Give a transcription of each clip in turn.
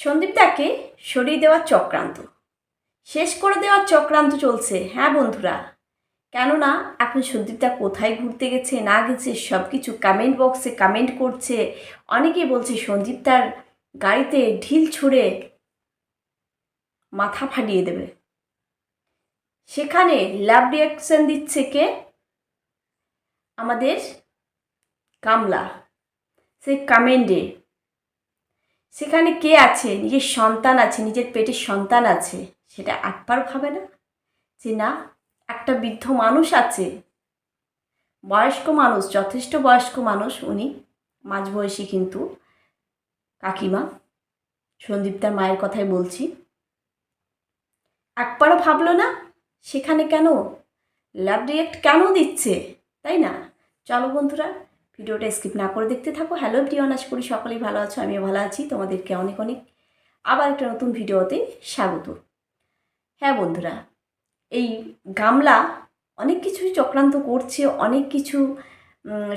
সন্দীপদাকে সরিয়ে দেওয়ার চক্রান্ত। শেষ করে দেওয়ার চক্রান্ত চলছে হ্যাঁ বন্ধুরা? কেননা এখন সন্দীপদা কোথায় ঘুরতে গেছে, না গেছে সব কিছু কমেন্ট বক্সে কমেন্ট করছে। অনেকেই বলছে সন্দীপদার গাড়িতে ঢিল ছুঁড়ে মাথা ফাটিয়ে দেবে। সেখানে ল্যাব রিয়াকশন দিচ্ছে কে? আমাদের কামলা। সেই কমেন্টে সেখানে কে আছে? নিজের সন্তান আছে, নিজের পেটের সন্তান আছে। সেটা একবার ভাবে না যে না, একটা বৃদ্ধ মানুষ আছে। বয়স্ক মানুষ, যথেষ্ট বয়স্ক মানুষ উনি মাঝবয়সী কিন্তু কাকিমা সন্দীপতার মায়ের কথাই বলছি। একবারও ভাবলো না, সেখানে কেন? ল্যাব রিয়েক্ট কেন দিচ্ছে? তাই না? চলো বন্ধুরা ভিডিওটা স্কিপ না করে দেখতে থাকো। হ্যালো প্রিয়ন আশা করি সকলেই ভালো আছো, আমিও ভালো আছি, তোমাদেরকে অনেক অনেক আবার একটা নতুন ভিডিওতে স্বাগত। হ্যাঁ বন্ধুরা, এই গামলা অনেক কিছুই চক্রান্ত করছে, অনেক কিছু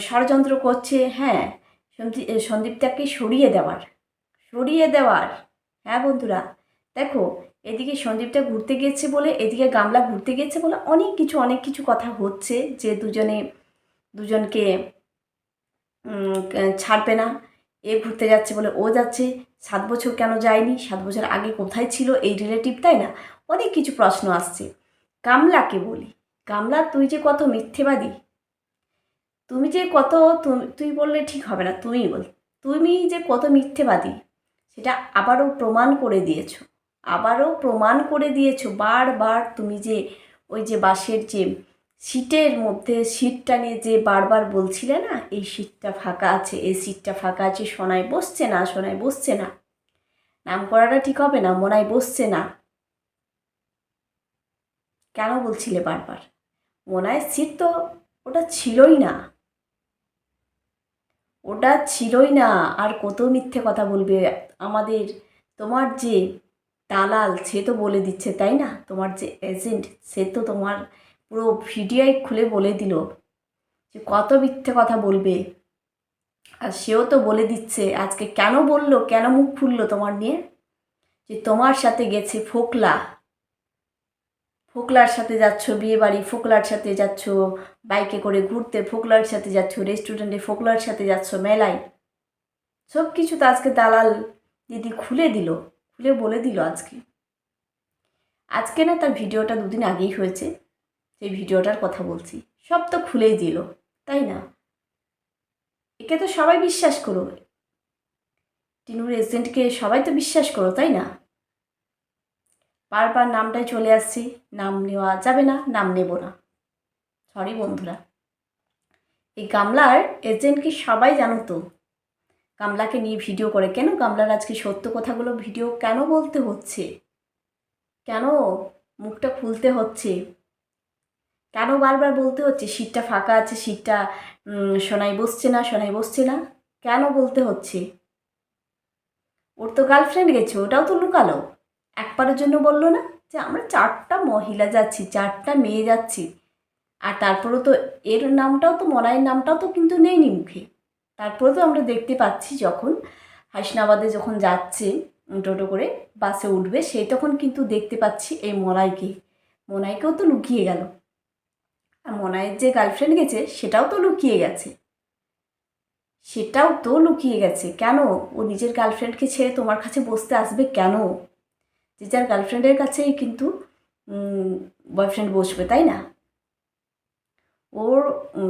ষড়যন্ত্র করছে হ্যাঁ সন্দীপ সন্দীপটাকে সরিয়ে দেওয়ার সরিয়ে দেওয়ার হ্যাঁ বন্ধুরা, দেখো, এদিকে সন্দীপটা ঘুরতে গেছে বলে, এদিকে গামলা ঘুরতে গেছে বলে অনেক কিছু অনেক কিছু কথা হচ্ছে যে দুজনে, দুজনকে ছাড়বে না। এ ঘুরতে যাচ্ছে বলে ও যাচ্ছে। সাত বছর কেন যায়নি? সাত বছর আগে কোথায় ছিল এই রিলেটিভ তাই না? অনেক কিছু প্রশ্ন আসছে। কামলাকে বলি, কামলা, তুই যে কত মিথ্যেবাদী। তুমি যে কত তুই বললে ঠিক হবে না তুমি বল। তুমি যে কত মিথ্যেবাদী, সেটা আবারও প্রমাণ করে দিয়েছ। আবারও প্রমাণ করে দিয়েছ বারবার তুমি যে ওই যে বাসের যে সিটের মধ্যে সিটটা নিয়ে যে বারবার বলছিলে না, এই সিটটা ফাঁকা আছে, এই সিটটা ফাঁকা আছে, সোনায় বসছে না, সোনায় বসছে না। নাম করাটা ঠিক হবে না, মনায় বসছে না। কেন বলছিলে বারবার? মনায় সিট তো ওটা ছিলই না। ওটা ছিলই না, আর কত মিথ্যে কথা বলবে? আমাদের, তোমার যে দালাল, সে তো বলে দিচ্ছে, তাই না? তোমার যে এজেন্ট সে তো তোমার পুরো ভিডিওই খুলে বলে দিল যে কত মিথ্যে কথা বলবে। আর সেও তো বলে দিচ্ছে, আজকে কেন বলল, কেন মুখ খুললো তোমার নিয়ে? যে তোমার সাথে গেছে ফোকলা। ফোকলার সাথে যাচ্ছ বিয়ে বাড়ি ফোকলার সাথে যাচ্ছ বাইকে করে ঘুরতে, ফোকলার সাথে যাচ্ছ রেস্টুরেন্টে, ফোকলার সাথে যাচ্ছ মেলায়। সব কিছু তো আজকে দালাল দিদি খুলে দিল, খুলে বলে দিল আজকে। আজকে না তার ভিডিওটা দুদিন আগেই হয়েছে। সেই ভিডিওটার কথা বলছি। সব তো খুলেই দিল, তাই না? একে তো সবাই বিশ্বাস করো টিনুর এজেন্টকে সবাই তো বিশ্বাস করো, তাই না? বারবার নামটাই চলে আসছি, নাম নেওয়া যাবে না, নাম নেব না। সরি বন্ধুরা। এই গামলার এজেন্টকে সবাই জানো তো? গামলাকে নিয়ে ভিডিও করে। কেন গামলার আজকে সত্য কথাগুলো ভিডিও কেন বলতে হচ্ছে? কেন মুখটা খুলতে হচ্ছে? কেন বারবার বলতে হচ্ছে? সিটটা ফাঁকা আছে, সিটটা সোনাই বসছে না, সোনাই বসছে না? কেন বলতে হচ্ছে? ওর তো গার্লফ্রেন্ড গেছে, ওটাও তো লুকালো। একবারের জন্য বলল না যে আমরা চারটা মহিলা যাচ্ছি, চারটা মেয়ে যাচ্ছি। আর তারপরে তো এর নামটাও তো, মনাইয়ের নামটাও তো কিন্তু নেইনি মুখে। তারপরে তো আমরা দেখতে পাচ্ছি যখন হাসনাবাদে যখন যাচ্ছে টোটো করে বাসে উঠবে সেই তখন কিন্তু দেখতে পাচ্ছি এই মনাইকে। মনাইকেও তো লুকিয়ে গেল। আর মনাইয়ের যে গার্লফ্রেন্ড গেছে, সেটাও তো লুকিয়ে গেছে। সেটাও তো লুকিয়ে গেছে। কেন? ও নিজের গার্লফ্রেন্ডকে ছেড়ে তোমার কাছে বসতে আসবে কেন? যে যার গার্লফ্রেন্ডের কাছেই কিন্তু বয়ফ্রেন্ড বসবে, তাই না? ওর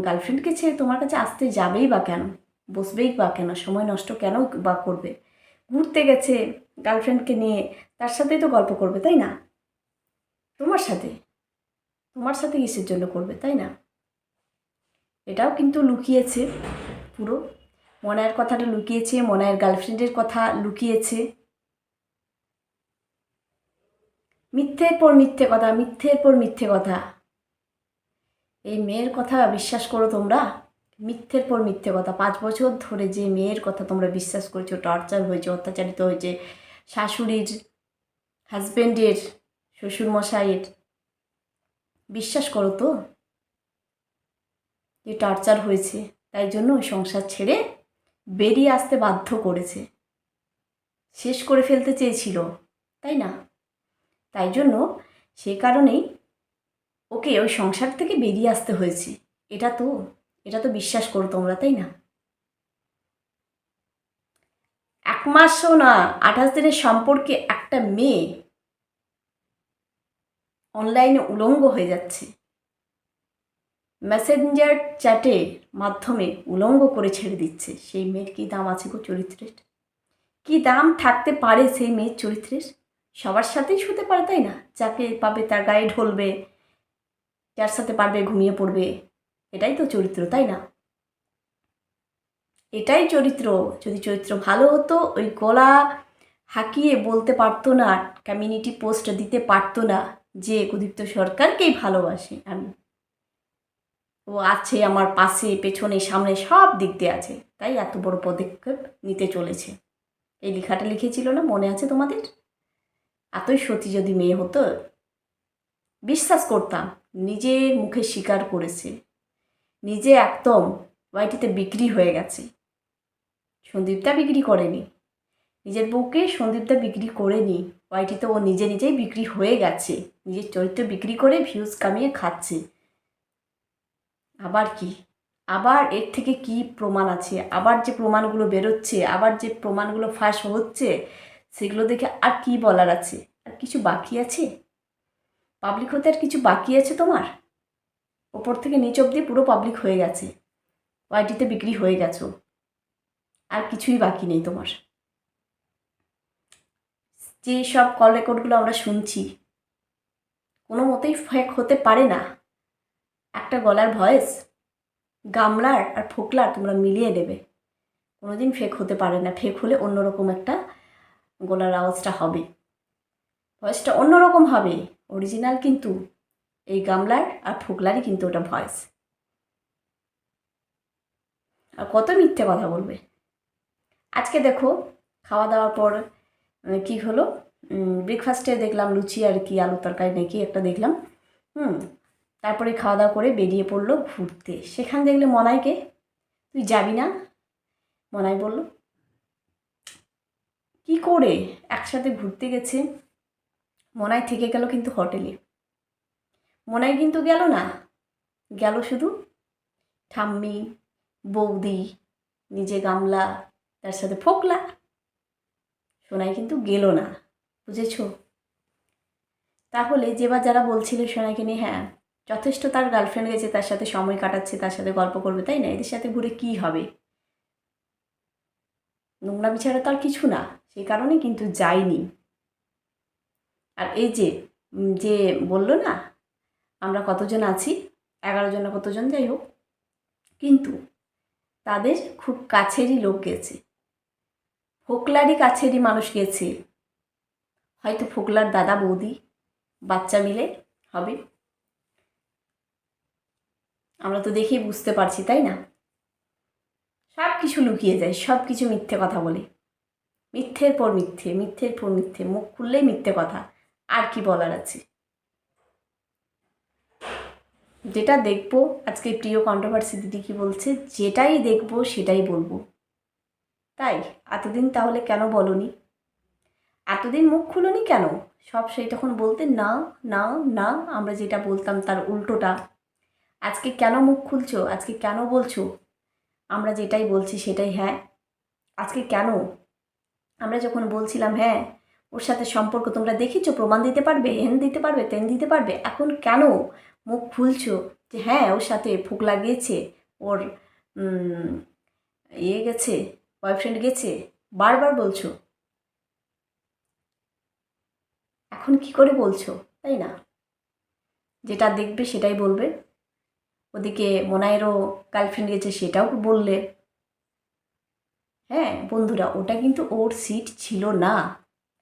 গার্লফ্রেন্ডকে ছেড়ে তোমার কাছে আসতে যাবেই বা কেন? বসবেই বা কেন? সময় নষ্ট কেন বা করবে? ঘুরতে গেছে গার্লফ্রেন্ডকে নিয়ে, তার সাথেই তো গল্প করবে, তাই না? তোমার সাথে। তোমার সাথে কিসের জন্য করবে, তাই না? এটাও কিন্তু লুকিয়েছে, পুরো। মনায়ের কথাটা লুকিয়েছে, মনায়ের গার্লফ্রেন্ডের কথা লুকিয়েছে। মিথ্যের পর মিথ্যে কথা, মিথ্যের পর মিথ্যে কথা। এই মেয়ের কথা বিশ্বাস করো তোমরা, মিথ্যের পর মিথ্যে কথা। পাঁচ বছর ধরে যে মেয়ের কথা তোমরা বিশ্বাস করেছ, টর্চার হয়েছে, অত্যাচারিত হয়েছে, শাশুড়ির হাজব্যান্ডের শ্বশুরমশাইয়ের বিশ্বাস করো তো যে টর্চার হয়েছে, তাই জন্য ওই সংসার ছেড়ে বেরিয়ে আসতে বাধ্য করেছে। শেষ করে ফেলতে চেয়েছিল, তাই না? তাই জন্য সে কারণেই ওকে ওই সংসার থেকে বেরিয়ে আসতে হয়েছে। এটা তো এটা তো বিশ্বাস করো তোমরা, তাই না? এক মাসও না, আঠাশ দিনের সম্পর্কে একটা মেয়ে অনলাইনে উলঙ্গ হয়ে যাচ্ছে। মেসেঞ্জার চ্যাটের মাধ্যমে উলঙ্গ করে ছেড়ে দিচ্ছে। সেই মেয়ের কী দাম আছে গো চরিত্রের? কী দাম থাকতে পারে সেই মেয়ের চরিত্রের? সবার সাথেই শুতে পারে, তাই না? যাকে পাবে তার গায়ে ঢলবে, যার সাথে পারবে ঘুমিয়ে পড়বে, এটাই তো চরিত্র, তাই না? এটাই চরিত্র। যদি চরিত্র ভালো হতো, ওই গলা হাঁকিয়ে বলতে পারতো না কমিউনিটি পোস্ট দিতে পারতো না যে কুদীপ্ত সরকারকেই ভালোবাসি। আমি ও আছে আমার পাশে, পেছনে, সামনে সব দিক দিয়ে আছে। তাই এত বড় পদক্ষেপ নিতে চলেছে। এই লেখাটা লিখেছিল না? মনে আছে তোমাদের? এতই সতী যদি মেয়ে হতো, বিশ্বাস করতাম নিজের মুখে স্বীকার করেছে। নিজে একদম ওয়াইটিতে বিক্রি হয়ে গেছে। সন্দীপটা বিক্রি করেনি। নিজের বউকে সন্দীপটা বিক্রি করেনি। ওয়াইটিতে ও নিজে নিজেই বিক্রি হয়ে গেছে। নিজের চরিত্র বিক্রি করে ভিউজ কামিয়ে খাচ্ছে। আবার কি? আবার এর থেকে কি প্রমাণ আছে? আবার যে প্রমাণগুলো বেরোচ্ছে, আবার যে প্রমাণগুলো ফাঁস হচ্ছে, সেগুলো দেখে আর কি বলার আছে? আর কিছু বাকি আছে? পাবলিক হতে আর কিছু বাকি আছে তোমার? ওপর থেকে নিচ অব্দি পুরো পাবলিক হয়ে গেছে। ওয়াইটিতে বিক্রি হয়ে গেছো। আর কিছুই বাকি নেই তোমার। যে সব কল রেকর্ডগুলো আমরা শুনছি, কোনো মতেই ফেক হতে পারে না। একটা গলার ভয়েস গামলার আর ফোকলার তোমরা মিলিয়ে দেবে। কোনোদিন ফেক হতে পারে না। ফেক হলে অন্যরকম একটা গলার আওয়াজটা হবে। ভয়েসটা অন্যরকম হবে। অরিজিনাল কিন্তু এই গামলার আর ফোকলারই কিন্তু ওটা ভয়েস আর কত মিথ্যে কথা বলবে। আজকে দেখো, খাওয়া দাওয়ার পর কি হলো? ব্রেকফাস্টে দেখলাম লুচি আর কি আলু তরকারি নাকি একটা দেখলাম। হুম, তারপরে খাওয়া দাওয়া করে বেরিয়ে পড়ল ঘুরতে। সেখানে দেখলে মনাইকে, তুই যাবি না? মনাই বলল, কি করে? একসাথে ঘুরতে গেছে? মনাই থেকে গেল কিন্তু হোটেলে। মনাই কিন্তু গেল না, গেল শুধু ঠাম্মি, বৌদি, নিজে গামলা, তার সাথে ফোকলা। সোনাই কিন্তু গেল না, বুঝেছ? তাহলে যে বা যারা বলছিল সোনাইকে নিয়ে হ্যাঁ যথেষ্ট তার গার্লফ্রেন্ড গেছে, তার সাথে সময় কাটাচ্ছে, তার সাথে গল্প করবে, তাই না? এদের সাথে ঘুরে কি হবে? নোংরা ছাড়া তো আর কিছু না সেই কারণে কিন্তু যায়নি। আর এই যে যে বলল না, আমরা কতজন আছি? এগারো জন কতজন, যাই হোক। কিন্তু তাদের খুব কাছেরই লোক গেছে। ফোকলারই কাছেরই মানুষ গেছে হয়তো ফোকলার দাদা, বৌদি, বাচ্চা মিলে হবে। আমরা তো দেখেই বুঝতে পারছি, তাই না? সব কিছু লুকিয়ে যায় সব কিছু মিথ্যে কথা বলে। মিথ্যের পর মিথ্যে, মিথ্যের পর মিথ্যে, মুখ খুললেই মিথ্যে কথা, আর কি বলার আছে? যেটা দেখব, আজকে প্রিয় কন্ট্রোভার্সি দিদি কি বলছে, যেটাই দেখব, সেটাই বলব। তাই এতদিন তাহলে কেন বলনি? এতদিন মুখ খুলনি কেন? সব সেই তখন বলতে না না না, আমরা যেটা বলতাম তার উল্টোটা। আজকে কেন মুখ খুলছো? আজকে কেন বলছো? আমরা যেটাই বলছি সেটাই হ্যাঁ। আজকে কেন? আমরা যখন বলছিলাম হ্যাঁ ওর সাথে সম্পর্ক তোমরা দেখেছ প্রমাণ দিতে পারবে, হেন দিতে পারবে, তেন দিতে পারবে, এখন কেন মুখ খুলছো? যে হ্যাঁ ওর সাথে ফুক লাগিয়েছে, ওর ইয়ে গেছে বয়ফ্রেন্ড গেছে? বারবার বলছো? এখন কি করে বলছো? তাই না? যেটা দেখবে সেটাই বলবে। ওদিকে মোনায়েরও গার্লফ্রেন্ড গেছে, সেটাও বললে। হ্যাঁ বন্ধুরা, ওটা কিন্তু ওর সিট ছিল না।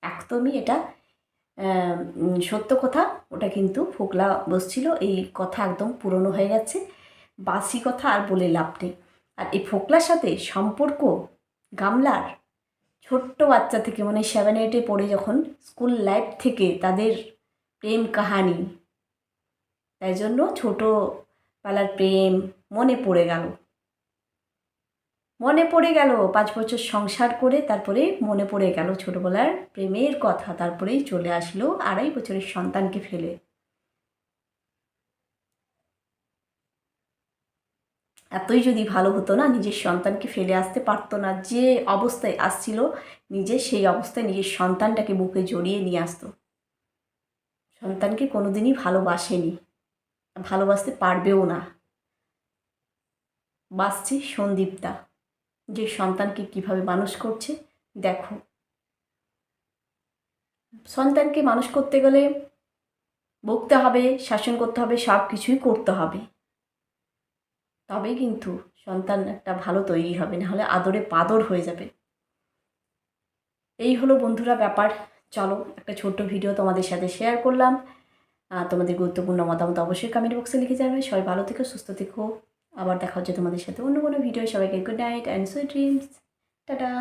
একদমই এটা সত্য কথা। ওটা কিন্তু ফোকলা বসছিল, এই কথা একদম পুরনো হয়ে গেছে। বাসি কথা আর বলে লাভ নেই। আর এই ফোকলার সাথে সম্পর্ক গামলার ছোট্ট বাচ্চা থেকে মানে সেভেন এইটে পড়ে যখন স্কুল লাইফ থেকে তাদের প্রেম কাহানি, তাই জন্য ছোটোবেলার প্রেম মনে পড়ে গেল। মনে পড়ে গেল, পাঁচ বছর সংসার করে তারপরে মনে পড়ে গেল ছোটোবেলার প্রেমের কথা, তারপরেই চলে আসলো আড়াই বছরের সন্তানকে ফেলে। এতই যদি ভালো হতো না, নিজের সন্তানকে ফেলে আসতে পারতো না, যে অবস্থায় আসছিল, নিজে সেই অবস্থায় নিজের সন্তানটাকে বুকে জড়িয়ে নিয়ে আসতো। সন্তানকে কোনোদিনই ভালোবাসেনি, ভালোবাসতে পারবেও না। বাসছে সন্দীপদা, যে সন্তানকে কীভাবে মানুষ করছে, দেখো। সন্তানকে মানুষ করতে গেলে বকতে হবে, শাসন করতে হবে সব কিছুই করতে হবে। তবেই কিন্তু সন্তান একটা ভালো তৈরি হবে নাহলে আদরে পাদর হয়ে যাবে। এই হলো বন্ধুরা ব্যাপার। চলো একটা ছোট্ট ভিডিও তোমাদের সাথে শেয়ার করলাম। তোমাদের গুরুত্বপূর্ণ মতামত অবশ্যই কমেন্ট বক্সে লিখে যাবে সবাই ভালো থেকো, সুস্থ থেকো। আবার দেখা হচ্ছে তোমাদের সাথে অন্য কোনো ভিডিও সবাইকে good night and sweet dreams tata.